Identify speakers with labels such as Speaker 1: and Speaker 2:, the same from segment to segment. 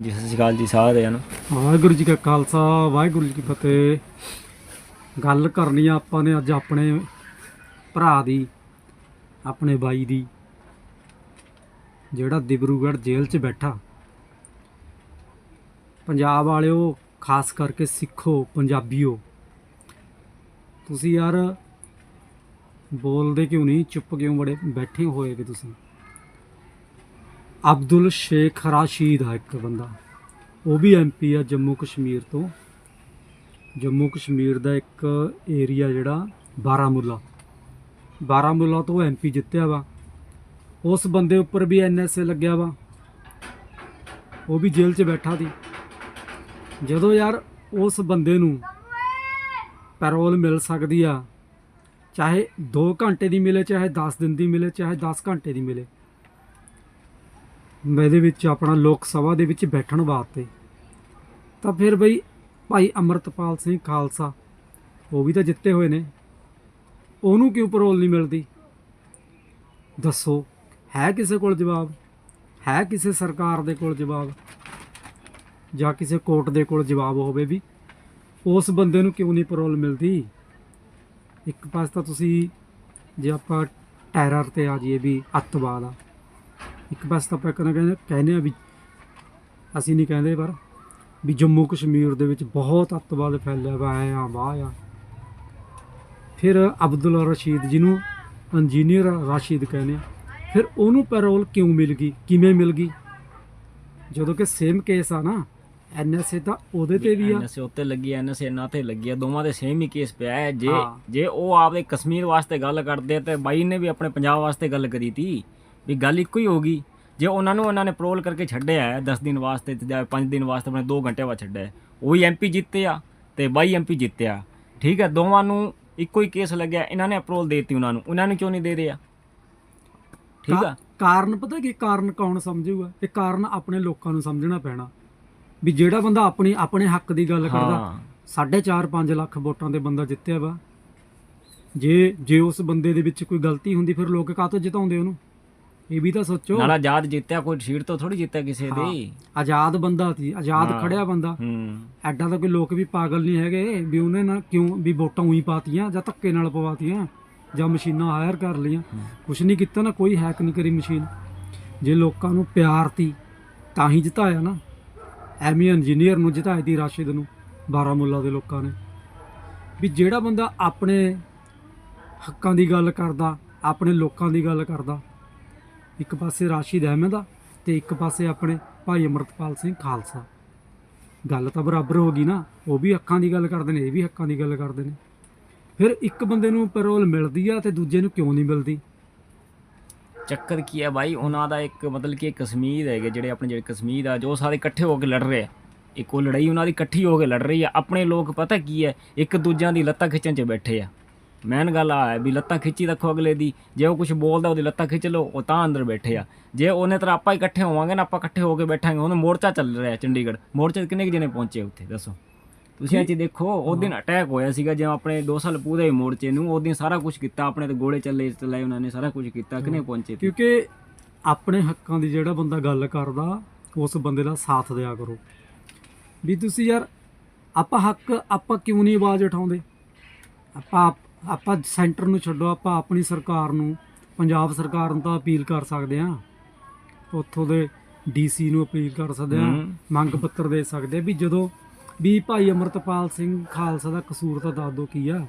Speaker 1: ਜੀ, ਸਤਿ ਸ਼੍ਰੀ ਅਕਾਲ ਜੀ, ਸਾਰਿਆਂ ਨੂੰ।
Speaker 2: ਵਾਹਿਗੁਰੂ ਜੀ ਕਾ ਖਾਲਸਾ, ਵਾਹਿਗੁਰੂ ਜੀ ਕੀ ਫਤਿਹ। ਗੱਲ ਕਰਨੀ ਆ ਆਪਾਂ ਨੇ ਅੱਜ ਆਪਣੇ ਭਰਾ ਦੀ, ਆਪਣੇ ਬਾਈ ਦੀ, ਜਿਹੜਾ ਦਿਬਰੂਗੜ੍ਹ ਜੇਲ੍ਹ 'ਚ ਬੈਠਾ। ਪੰਜਾਬ ਵਾਲਿਓ, ਖਾਸ ਕਰਕੇ ਸਿੱਖੋ, ਪੰਜਾਬੀਓ, ਤੁਸੀਂ ਯਾਰ ਬੋਲਦੇ ਕਿਉਂ ਨਹੀਂ? ਚੁੱਪ ਕਿਉਂ ਬੜੇ, ਬੈਠੇ ਹੋਏ ਵੀ ਤੁਸੀਂ? ਅਬਦੁਲ ਸ਼ੇਖ ਰਾਸ਼ੀਦ ਆ ਇੱਕ ਬੰਦਾ। ਉਹ ਵੀ ਐਮਪੀ ਆ ਜੰਮੂ ਕਸ਼ਮੀਰ ਤੋਂ। ਜੰਮੂ ਕਸ਼ਮੀਰ ਦਾ ਇੱਕ ਏਰੀਆ ਜਿਹੜਾ ਬਾਰਾਮੂਲਾ। ਬਾਰਾਮੂਲਾ ਤੋਂ ਐਮਪੀ ਜਿੱਤਿਆ ਵਾ। ਉਸ ਬੰਦੇ ਉੱਪਰ ਵੀ ਐਨਐਸਏ ਲੱਗਿਆ ਵਾ। ਉਹ ਵੀ ਜੇਲ੍ਹ 'ਚ ਬੈਠਾ ਸੀ। ਜਦੋਂ ਯਾਰ ਉਸ ਬੰਦੇ ਨੂੰ ਪੈਰੋਲ ਮਿਲ ਸਕਦੀ ਆ, ਚਾਹੇ 2 ਘੰਟੇ ਦੀ ਮਿਲੇ, ਚਾਹੇ 10 ਦਿਨ ਦੀ ਮਿਲੇ, ਚਾਹੇ 10 ਘੰਟੇ ਦੀ ਮਿਲੇ ਇਹਦੇ ਵਿੱਚ ਆਪਣਾ ਲੋਕ ਸਭਾ ਦੇ ਵਿੱਚ ਬੈਠਣ ਵਾਸਤੇ। ਤਾਂ ਫਿਰ ਬਈ ਭਾਈ ਅਮਰਤਪਾਲ ਸਿੰਘ ਖਾਲਸਾ, ਉਹ ਵੀ ਤਾਂ ਜਿੱਤੇ ਹੋਏ ਨੇ। ਉਹਨੂੰ ਕਿਉਂ ਪਰੋਲ ਨਹੀਂ ਮਿਲਦੀ? ਦੱਸੋ, ਹੈ ਕਿਸੇ ਕੋਲ ਜਵਾਬ? ਹੈ ਕਿਸੇ ਸਰਕਾਰ ਦੇ ਕੋਲ ਜਵਾਬ? ਜਾਂ ਕਿਸੇ ਕੋਰਟ ਦੇ ਕੋਲ ਜਵਾਬ ਹੋਵੇ ਵੀ ਉਸ ਬੰਦੇ ਨੂੰ ਕਿਉਂ ਨਹੀਂ ਪਰੋਲ ਮਿਲਦੀ? ਇੱਕ ਪਾਸੇ ਤਾਂ ਤੁਸੀਂ ਜੇ ਆਪਾਂ ਟੈਰਰ ਤੇ ਆ ਜਾਈਏ ਵੀ ਅੱਤਵਾਦ ਆ ਇੱਕ ਪਾਸੇ ਤਾਂ ਆਪਾਂ ਕਹਿੰਦੇ ਕਹਿੰਦੇ ਕਹਿੰਦੇ ਆ ਵੀ ਅਸੀਂ ਨਹੀਂ ਕਹਿੰਦੇ ਪਰ ਵੀ ਜੰਮੂ ਕਸ਼ਮੀਰ ਦੇ ਵਿੱਚ ਬਹੁਤ ਅੱਤਵਾਦ ਫੈਲਿਆ ਵਾ ਆ ਵਾਹ ਆ। ਫਿਰ ਅਬਦੁੱਲਾ ਰਸ਼ੀਦ ਜਿਹਨੂੰ ਇੰਜੀਨੀਅਰ ਰਾਸ਼ਿਦ ਕਹਿੰਦੇ ਆ। ਫਿਰ ਉਹਨੂੰ ਪੈਰੋਲ ਕਿਉਂ ਮਿਲ ਗਈ? ਕਿਵੇਂ ਮਿਲ ਗਈ? ਜਦੋਂ ਕਿ ਸੇਮ ਕੇਸ ਆ ਨਾ ਐਨਐਸਏ ਤਾਂ ਉਹਦੇ ਤੇ ਵੀ ਆ।
Speaker 1: ਐਨਐਸਏ ਉੱਤੇ ਲੱਗੀ ਐਨਐਸਏ ਇਹਨਾਂ ਤੇ ਲੱਗੀ ਆ ਦੋਵਾਂ ਦੇ ਸੇਮ ਹੀ ਕੇਸ ਪਿਆ ਹੈ। ਜੇ। ਜੇ ਉਹ ਆਪਦੇ ਕਸ਼ਮੀਰ ਵਾਸਤੇ ਗੱਲ ਕਰਦੇ ਤੇ ਬਾਈ ਨੇ ਵੀ ਆਪਣੇ ਪੰਜਾਬ ਵਾਸਤੇ ਗੱਲ ਕਰੀ ਤੀ। ਵੀ ਗੱਲ ਇੱਕੋ ਹੀ ਹੋਗੀ ਜੇ ਉਹਨਾਂ ਨੂੰ ਉਹਨਾਂ ਨੇ ਪ੍ਰੋਲ ਕਰਕੇ ਛੱਡਿਆ ਹੈ 10 ਦਿਨ ਵਾਸਤੇ ਤੇ ਜਾਂ 5 ਦਿਨ ਵਾਸਤੇ ਆਪਣੇ 2 ਘੰਟੇ ਬਾਅਦ ਛੱਡਿਆ ਹੈ, ਉਹੀ ਐਮਪੀ ਜਿੱਤੇ ਆ ਤੇ ਬਾਈ ਐਮਪੀ ਜਿੱਤਿਆ। ਠੀਕ ਹੈ ਦੋਵਾਂ ਨੂੰ ਇੱਕੋ ਹੀ ਕੇਸ ਲੱਗਿਆ ਇਹਨਾਂ ਨੇ ਅਪਰੋਲ ਦੇਤੀ ਉਹਨਾਂ ਨੂੰ ਉਹਨਾਂ ਨੂੰ ਕਿਉਂ ਨਹੀਂ ਦੇ ਰਿਹਾ? ਠੀਕ ਆ?
Speaker 2: ਕਾਰਨ ਪਤਾ ਕੀ ਕਾਰਨ ਕੌਣ ਸਮਝੂਗਾ? ਇਹ ਕਾਰਨ ਆਪਣੇ ਲੋਕਾਂ ਨੂੰ ਸਮਝਣਾ ਪੈਣਾ। ਵੀ ਜਿਹੜਾ ਬੰਦਾ ਆਪਣੀ ਆਪਣੇ ਹੱਕ ਦੀ ਗੱਲ ਕਰਦਾ
Speaker 1: ਹਾਂ।
Speaker 2: ਸਾਢੇ ਚਾਰ 5 ਲੱਖ ਵੋਟਾਂ ਦੇ ਬੰਦਾ ਜਿੱਤਿਆ ਵਾ। ਜੇ ਜੇ ਉਸ ਬੰਦੇ ਦੇ ਵਿੱਚ ਕੋਈ ਗਲਤੀ ਹੁੰਦੀ ਫਿਰ ਲੋਕ ਕਾਹਤੋਂ ਜਿਤਾਉਂਦੇ ਉਹਨੂੰ? ਇਹ ਵੀ ਤਾਂ ਸੋਚੋ।
Speaker 1: ਨਾਲਾ ਆਜ਼ਾਦ ਜਿੱਤਿਆ ਕੋਈ ਸੀਟ ਤੋਂ ਥੋੜੀ ਜਿੱਤਿਆ ਕਿਸੇ ਦੀ।
Speaker 2: ਆਜ਼ਾਦ ਬੰਦਾ ਸੀ ਆਜ਼ਾਦ। ਖੜਿਆ ਬੰਦਾ।
Speaker 1: ਹੂੰ।
Speaker 2: ਐਡਾ ਤਾਂ ਕੋਈ ਲੋਕ ਵੀ ਪਾਗਲ ਨਹੀਂ ਹੈਗੇ ਵੀ ਉਹਨੇ ਨਾ ਕਿਉਂ ਵੀ ਵੋਟਾਂ ਉਹੀ ਪਾਤੀਆਂ ਜਾਂ ਧੱਕੇ ਨਾਲ ਪਵਾਤੀਆਂ ਜਾਂ ਮਸ਼ੀਨਾਂ ਹਾਇਰ ਕਰ ਲਈਆਂ। ਕੁਛ ਨਹੀਂ ਕੀਤਾ ਨਾ ਕੋਈ ਹੈਕ ਨਹੀਂ ਕਰੀ ਮਸ਼ੀਨ। ਜੇ ਲੋਕਾਂ ਨੂੰ ਪਿਆਰ ਤੀ ਤਾਂ ਹੀ ਜਿਤਾਇਆ ਨਾ। ਐਵੇਂ ਇੰਜੀਨੀਅਰ ਨੂੰ ਜਿਤਾਇਆ ਤੀ ਰਾਸ਼ਿਦ ਨੂੰ ਬਾਰਾਮੁੱਲਾ ਦੇ ਲੋਕਾਂ ਨੇ। ਵੀ ਜਿਹੜਾ ਬੰਦਾ ਆਪਣੇ ਹੱਕਾਂ ਦੀ ਗੱਲ ਕਰਦਾ ਆਪਣੇ ਲੋਕਾਂ ਦੀ ਗੱਲ ਕਰਦਾ ਇੱਕ ਪਾਸੇ ਰਾਸ਼ਿਦ ਅਹਿਮਦ ਆ ਤੇ ਇੱਕ ਪਾਸੇ ਆਪਣੇ ਭਾਈ ਅਮਰਤਪਾਲ ਸਿੰਘ ਖਾਲਸਾ। ਗੱਲ ਤਾਂ ਬਰਾਬਰ ਹੋ ਗਈ ਨਾ, ਉਹ ਵੀ ਅੱਖਾਂ ਦੀ ਗੱਲ ਕਰਦੇ ਨੇ, ਇਹ ਵੀ ਅੱਖਾਂ ਦੀ ਗੱਲ ਕਰਦੇ ਨੇ। ਫਿਰ ਇੱਕ ਬੰਦੇ ਨੂੰ ਪੈਰੋਲ ਮਿਲਦੀ ਆ ਤੇ ਦੂਜੇ ਨੂੰ ਕਿਉਂ ਨਹੀਂ ਮਿਲਦੀ?
Speaker 1: ਚੱਕਰ ਕੀ ਹੈ ਭਾਈ ਉਹਨਾਂ ਦਾ ਇੱਕ ਮਤਲਬ ਕਿ ਕਸ਼ਮੀਰ ਹੈਗੇ ਜਿਹੜੇ ਆਪਣੇ ਜਿਹੜੇ ਕਸ਼ਮੀਰ ਆ, ਜੋ ਸਾਰੇ ਇਕੱਠੇ ਹੋ ਕੇ ਲੜ ਰਹੇ ਆ। ਇੱਕ ਉਹ ਲੜਾਈ ਉਹਨਾਂ ਦੀ ਇਕੱਠੀ ਹੋ ਕੇ ਲੜ ਰਹੀ ਆ। ਆਪਣੇ ਲੋਕ ਪਤਾ ਕੀ ਹੈ ਇੱਕ ਦੂਜਿਆਂ ਦੀ ਲੱਤਾਂ ਖਿੱਚਣ 'ਚ ਬੈਠੇ ਆ। ਮੈਨ ਗੱਲ ਆ ਹੈ ਵੀ ਲੱਤਾਂ ਖਿੱਚੀ ਰੱਖੋ ਅਗਲੇ ਦੀ। ਜੇ ਉਹ ਕੁਝ ਬੋਲਦਾ ਉਹਦੀ ਲੱਤਾਂ ਖਿੱਚ ਲਓ ਉਹ ਤਾਂ ਅੰਦਰ ਬੈਠੇ ਆ। ਜੇ ਉਹਨੇ ਤਰ੍ਹਾਂ ਆਪਾਂ ਇਕੱਠੇ ਹੋਵਾਂਗੇ ਨਾ ਆਪਾਂ ਇਕੱਠੇ ਹੋ ਕੇ ਬੈਠਾਂਗੇ। ਹੁਣ ਮੋਰਚਾ ਚੱਲ ਰਿਹਾ ਚੰਡੀਗੜ੍ਹ। ਮੋਰਚੇ ਕਿੰਨੇ ਜਣੇ ਪਹੁੰਚੇ ਉੱਥੇ? ਦੱਸੋ। ਤੁਸੀਂ ਇਹ 'ਚ ਦੇਖੋ ਉਹ ਦਿਨ ਅਟੈਕ ਹੋਇਆ ਸੀਗਾ ਜਿਵੇਂ ਆਪਣੇ 2 ਸਾਲ ਪੂਰੇ ਮੋਰਚੇ ਨੂੰ ਉਹ ਦਿਨ ਸਾਰਾ ਕੁਝ ਕੀਤਾ ਆਪਣੇ ਤੇ ਗੋਲੇ ਚੱਲੇ ਚਲਾਏ ਉਹਨਾਂ ਨੇ ਸਾਰਾ ਕੁਝ ਕੀਤਾ। ਕਿੰਨੇ ਪਹੁੰਚੇ
Speaker 2: ਕਿਉਂਕਿ ਆਪਣੇ ਹੱਕਾਂ ਦੀ ਜਿਹੜਾ ਬੰਦਾ ਗੱਲ ਕਰਦਾ ਉਸ ਬੰਦੇ ਦਾ ਸਾਥ ਦਿਆ ਕਰੋ। ਵੀ ਤੁਸੀਂ ਯਾਰ ਆਪਾਂ ਹੱਕ ਆਪਾਂ ਕਿਉਂ ਨਹੀਂ ਆਵਾਜ਼ ਉਠਾਉਂਦੇ? ਆਪਾਂ ਆਪਾਂ ਸੈਂਟਰ ਨੂੰ ਛੱਡੋ ਆਪਾਂ ਆਪਣੀ ਸਰਕਾਰ ਨੂੰ ਪੰਜਾਬ ਸਰਕਾਰ ਨੂੰ ਤਾਂ ਅਪੀਲ ਕਰ ਸਕਦੇ ਆ ਉੱਥੋਂ ਦੇ ਡੀਸੀ ਨੂੰ ਅਪੀਲ ਕਰ ਸਕਦੇ ਆ। ਮੰਗ ਪੱਤਰ ਦੇ ਸਕਦੇ ਆ ਵੀ ਜਦੋਂ ਵੀ ਭਾਈ ਅਮਰਤਪਾਲ ਸਿੰਘ ਖਾਲਸਾ ਦਾ ਕਸੂਰ ਤਾਂ ਦੱਸ ਦਿਓ ਕੀ ਆ।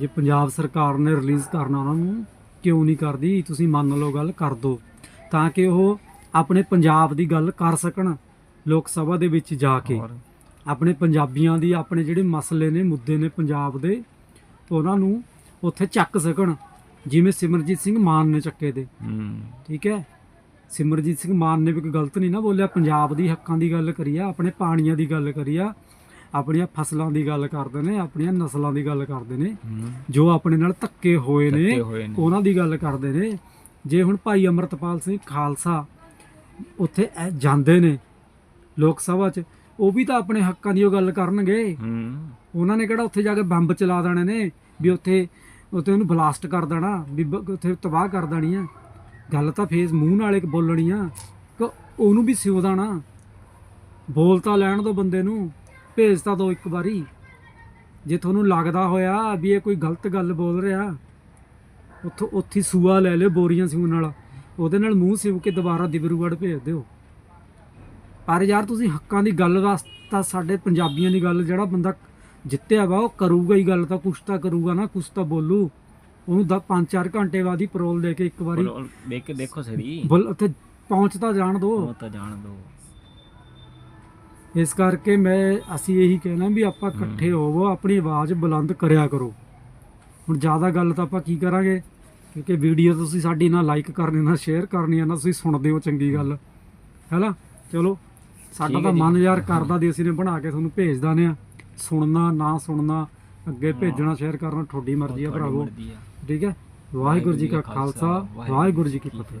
Speaker 2: ਜੇ ਪੰਜਾਬ ਸਰਕਾਰ ਨੇ ਰਿਲੀਜ਼ ਕਰਨਾ ਉਹਨਾਂ ਨੂੰ ਕਿਉਂ ਨਹੀਂ ਕਰਦੀ? ਤੁਸੀਂ ਮੰਨ ਲਓ ਗੱਲ ਕਰ ਦਿਓ। ਤਾਂ ਕਿ ਉਹ ਆਪਣੇ ਪੰਜਾਬ ਦੀ ਗੱਲ ਕਰ ਸਕਣ ਲੋਕ ਸਭਾ ਦੇ ਵਿੱਚ ਜਾ ਕੇ। ਆਪਣੇ ਪੰਜਾਬੀਆਂ ਦੀ ਆਪਣੇ ਜਿਹੜੇ ਮਸਲੇ ਨੇ ਮੁੱਦੇ ਨੇ ਪੰਜਾਬ ਦੇ ਉਹਨਾਂ ਨੂੰ ਉੱਥੇ ਚੱਕ ਸਕਣ ਜਿਵੇਂ ਸਿਮਰਜੀਤ ਸਿੰਘ ਮਾਨ ਨੇ ਚੱਕੇ ਤੇ। ਠੀਕ ਹੈ? ਸਿਮਰਜੀਤ ਸਿੰਘ ਮਾਨ ਨੇ ਵੀ ਕੋਈ ਗਲਤ ਨਹੀਂ ਨਾ ਬੋਲਿਆ। ਪੰਜਾਬ ਦੀ ਹੱਕਾਂ ਦੀ ਗੱਲ ਕਰੀ ਆ ਆਪਣੇ ਪਾਣੀਆਂ ਦੀ ਗੱਲ ਕਰੀ ਆ ਆਪਣੀਆਂ ਫਸਲਾਂ ਦੀ ਗੱਲ ਕਰਦੇ ਨੇ ਆਪਣੀਆਂ ਨਸਲਾਂ ਦੀ ਗੱਲ ਕਰਦੇ ਨੇ। ਜੋ ਆਪਣੇ ਨਾਲ ਧੱਕੇ ਹੋਏ ਨੇ। ਉਹਨਾਂ ਦੀ ਗੱਲ ਕਰਦੇ ਨੇ। ਜੇ ਹੁਣ ਭਾਈ ਅਮਰਤਪਾਲ ਸਿੰਘ ਖਾਲਸਾ ਉੱਥੇ ਜਾਂਦੇ ਨੇ ਲੋਕ ਸਭਾ 'ਚ ਉਹ ਵੀ ਤਾਂ ਆਪਣੇ ਹੱਕਾਂ ਦੀ ਉਹ ਗੱਲ ਕਰਨਗੇ।
Speaker 1: ਹੂੰ।
Speaker 2: ਉਹਨਾਂ ਨੇ ਕਿਹੜਾ ਉੱਥੇ ਜਾ ਕੇ ਬੰਬ ਚਲਾ ਦੇਣੇ ਨੇ ਵੀ ਉੱਥੇ ਉੱਥੇ ਉਹਨੂੰ ਬਲਾਸਟ ਕਰ ਦੇਣਾ ਵੀ ਬ- ਉੱਥੇ ਤਬਾਹ ਕਰ ਦੇਣੀ ਆ। ਗੱਲ ਤਾਂ ਫੇਸ ਮੂੰਹ ਨਾਲ ਇੱਕ ਬੋਲਣੀ ਆ ਕਿ ਉਹਨੂੰ ਵੀ ਸਿਉ ਦੇਣਾ। ਬੋਲ ਤਾਂ ਲੈਣ ਦੋ ਬੰਦੇ ਨੂੰ ਭੇਜ ਤਾਂ ਦੋ ਇੱਕ ਵਾਰੀ। ਜੇ ਤੁਹਾਨੂੰ ਲੱਗਦਾ ਹੋਇਆ ਵੀ ਇਹ ਕੋਈ ਗਲਤ ਗੱਲ ਬੋਲ ਰਿਹਾ ਉੱਥੋਂ ਉੱਥੀ ਸੂਆ ਲੈ ਲਿਓ ਬੋਰੀਆਂ ਸਿਉਣ ਨਾਲ ਉਹਦੇ ਨਾਲ ਮੂੰਹ ਸਿਵ ਕੇ ਦੁਬਾਰਾ ਦਿਬਰੂਗੜ੍ਹ ਭੇਜ ਦਿਓ। ਪਰ ਯਾਰ ਤੁਸੀਂ ਹੱਕਾਂ ਦੀ ਗੱਲ ਵਾਸਤਾ ਸਾਡੇ ਪੰਜਾਬੀਆਂ ਦੀ ਗੱਲ ਜਿਹੜਾ ਬੰਦਾ ਜਿੱਤਿਆ ਵਾ ਉਹ ਕਰੂਗਾ ਹੀ ਗੱਲ ਤਾਂ ਕੁਛ ਤਾਂ ਕਰੂਗਾ ਨਾ ਕੁਛ ਤਾਂ ਬੋਲੂ। ਉਹਨੂੰ ਦਾ 5-4 ਘੰਟੇ ਬਾਅਦ ਹੀ ਪਰੋਲ ਦੇ ਕੇ ਇੱਕ ਵਾਰੀ
Speaker 1: ਦੇਖ ਕੇ ਦੇਖੋ ਸਹੀ।
Speaker 2: ਬੁਲ ਉੱਥੇ ਪਹੁੰਚ ਤਾਂ ਜਾਣ ਦੋ।
Speaker 1: ਉਹ ਤਾਂ ਜਾਣ ਦੋ।
Speaker 2: ਇਸ ਕਰਕੇ ਮੈਂ ਅਸੀਂ ਇਹੀ ਕਹਿਣਾ ਵੀ ਆਪਾਂ ਇਕੱਠੇ ਹੋਵੋ ਆਪਣੀ ਆਵਾਜ਼ ਬੁਲੰਦ ਕਰਿਆ ਕਰੋ। ਹੁਣ ਜ਼ਿਆਦਾ ਗੱਲ ਤਾਂ ਆਪਾਂ ਕੀ ਕਰਾਂਗੇ? ਕਿਉਂਕਿ ਵੀਡੀਓ ਤੁਸੀਂ ਸਾਡੀ ਨਾ ਲਾਈਕ ਕਰਨੀ ਨਾ ਸ਼ੇਅਰ ਕਰਨੀ ਨਾ ਤੁਸੀਂ ਸੁਣਦੇ ਹੋ ਚੰਗੀ ਗੱਲ। ਹੈਨਾ ਚਲੋ। ਸਾਡਾ ਤਾਂ। ਮਨ ਯਾਰ ਕਰਦਾ ਦੀ ਅਸੀਂ ਨੇ ਬਣਾ ਕੇ ਤੁਹਾਨੂੰ ਭੇਜ ਦਾਨੇ ਆ। ਸੁਣਨਾ ਨਾ ਸੁਣਨਾ ਅੱਗੇ ਭੇਜਣਾ ਸ਼ੇਅਰ ਕਰਨਾ ਤੁਹਾਡੀ ਮਰਜ਼ੀ ਆ ਭਰਾਵੋ। ਠੀਕ ਹੈ? ਵਾਹਿਗੁਰੂ ਜੀ ਕਾ ਖਾਲਸਾ ਵਾਹਿਗੁਰੂ ਜੀ ਕੀ ਫਤਿਹ।